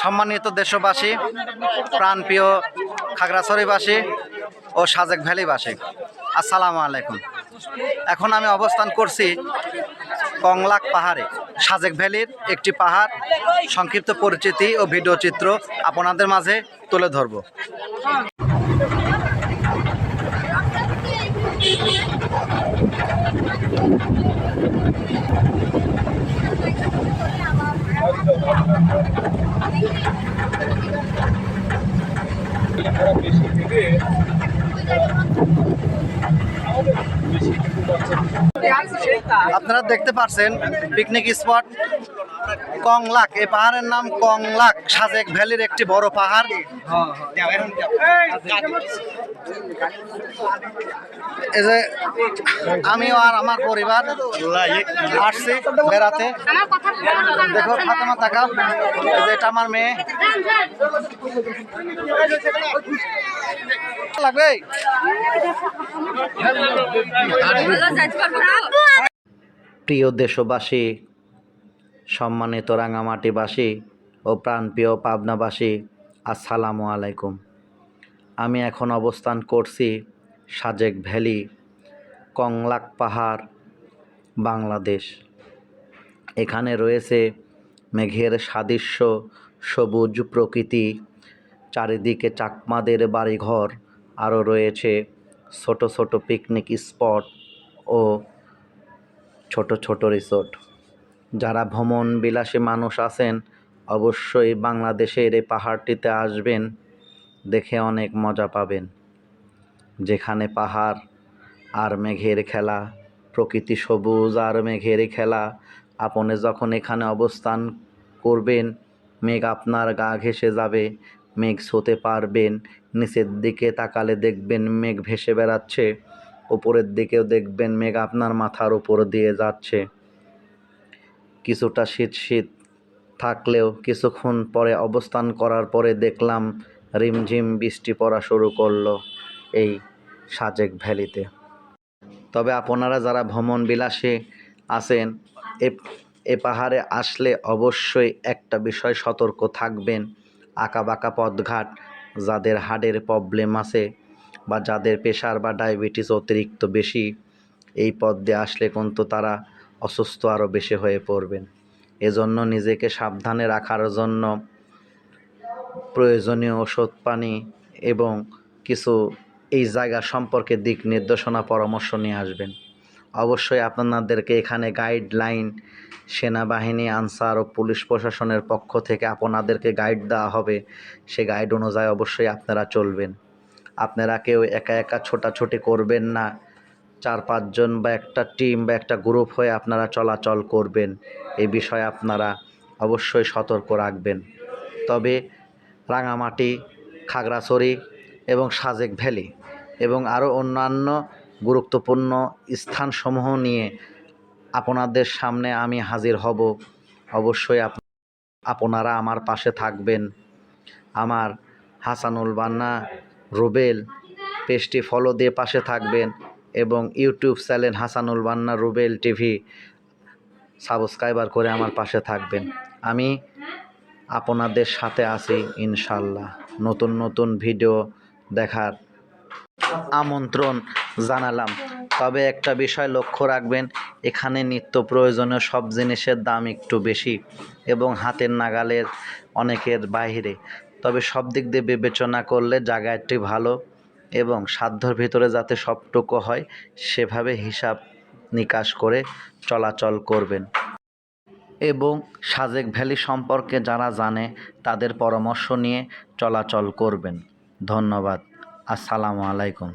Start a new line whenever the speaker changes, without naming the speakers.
সম্মানিত দেশবাসী, প্রাণপ্রিয় খাগড়াছড়িবাসী ও সাজেক ভ্যালিবাসী, আসসালামু আলাইকুম। এখন আমি অবস্থান করছি কংলাক পাহাড়ে। সাজেক ভ্যালির একটি পাহাড়, সংক্ষিপ্ত পরিচিতি ও ভিডিও চিত্র আপনাদের মাঝে তুলে ধরব। 네, 이게 아홉에 আপনারা দেখতে পারছেন পিকনিক স্পট কংলাক। এই পাহাড়ের নাম কংলাক, সাজেক ভ্যালির একটি বড় পাহাড়। এই যে আমিও আর আমার পরিবার আসছি বেড়াতে। দেখো ফাতেমা এই যে এটা আমার মেয়ে। লাগবে? প্রিয় দেশবাসী, সম্মানিত রাঙামাটিবাসী ও প্রাণপ্রিয় পাবনাবাসী, আসসালামু আলাইকুম। আমি এখন অবস্থান করছি সাজেক ভ্যালি, কংলাক পাহাড়, বাংলাদেশ। এখানে রয়েছে মেঘের সাদৃশ্য, সবুজ প্রকৃতি, চারিদিকে চাকমাদের বাড়িঘর, আরও রয়েছে ছোট ছোট পিকনিক স্পট ও ছোট ছোট রিসোর্ট যারা ভ্রমণ বিলাসী মানুষ আছেন, অবশ্যই বাংলাদেশের এই পাহাড়টিতে আসবেন, দেখে অনেক মজা পাবেন। যেখানে পাহাড় আর মেঘের খেলা, প্রকৃতি সবুজ আর মেঘের খেলা, আপনি যখন এখানে অবস্থান করবেন, মেঘ আপনার গা ঘেসে যাবে, মেঘ শোতে পারবেন, নিচের দিকে তাকালে দেখবেন মেঘ ভেসে বেড়াচ্ছে। উপরের দিকেও দেখবেন মেঘ আপনার মাথার উপর দিয়ে যাচ্ছে। কিছুটা শীত শীত থাকলেও কিছুক্ষণ পরে অবস্থান করার পরে দেখলাম রিমঝিম বৃষ্টি পড়া শুরু করল এই সাজেক ভ্যালিতে। তবে আপনারা যারা ভ্রমণ বিলাসী আছেন, এ পাহাড়ে আসলে অবশ্যই একটা বিষয় সতর্ক থাকবেন। আঁকা বাঁকা পথঘাট, যাদের হার্টের প্রবলেম আছে বা যাদের প্রেশার বা ডায়াবেটিস অতিরিক্ত বেশি, এই পথ দিয়ে আসলে কিন্তু তারা অসুস্থ আরও বেশি হয়ে পড়বেন। এজন্য নিজেকে সাবধানে রাখার জন্য প্রয়োজনীয় ওষুধ, পানি এবং কিছু এই জায়গা সম্পর্কে দিক নির্দেশনা, পরামর্শ নিয়ে আসবেন। অবশ্যই আপনাদেরকে এখানে গাইডলাইন, সেনাবাহিনী, আনসার ও পুলিশ প্রশাসনের পক্ষ থেকে আপনাদেরকে গাইড দেওয়া হবে। সে গাইড অনুযায়ী অবশ্যই আপনারা চলবেন। আপনারা কেউ একা একা ছোটাছুটি করবেন না। চার পাঁচজন বা একটা টিম বা একটা গ্রুপ হয়ে আপনারা চলাচল করবেন। এই বিষয়ে আপনারা অবশ্যই সতর্ক রাখবেন। তবে রাঙামাটি, খাগড়াছড়ি এবং সাজেক ভ্যালি এবং আরও অন্যান্য গুরুত্বপূর্ণ স্থানসমূহ নিয়ে আপনাদের সামনে আমি হাজির হব। অবশ্যই আপ আপনারা আমার পাশে থাকবেন। আমার হাসানুল বান্না রুবেল পেজটি ফলো দিয়ে পাশে থাকবেন এবং ইউটিউব চ্যানেল হাসানুল বান্না রুবেল টিভি সাবস্ক্রাইবার করে আমার পাশে থাকবেন। আমি আপনাদের সাথে আছি ইনশাল্লাহ নতুন নতুন ভিডিও দেখার আমন্ত্রণ জানালাম। তবে একটা বিষয় লক্ষ্য রাখবেন, এখানে নিত্য প্রয়োজনীয় সব জিনিসের দাম একটু বেশি এবং হাতের নাগালের অনেকের বাইরে। তবে সব দিক দিয়ে বিবেচনা করলে জায়গাটি ভালো এবং সাধ্যর ভিতরে যাতে সবটুকু হয়, সেভাবে হিসাব নিকাশ করে চলাচল করবেন। এবং সাজেক ভ্যালি সম্পর্কে যারা জানে, তাদের পরামর্শ নিয়ে চলাচল করবেন। ধন্যবাদ। আসসালামু আলাইকুম।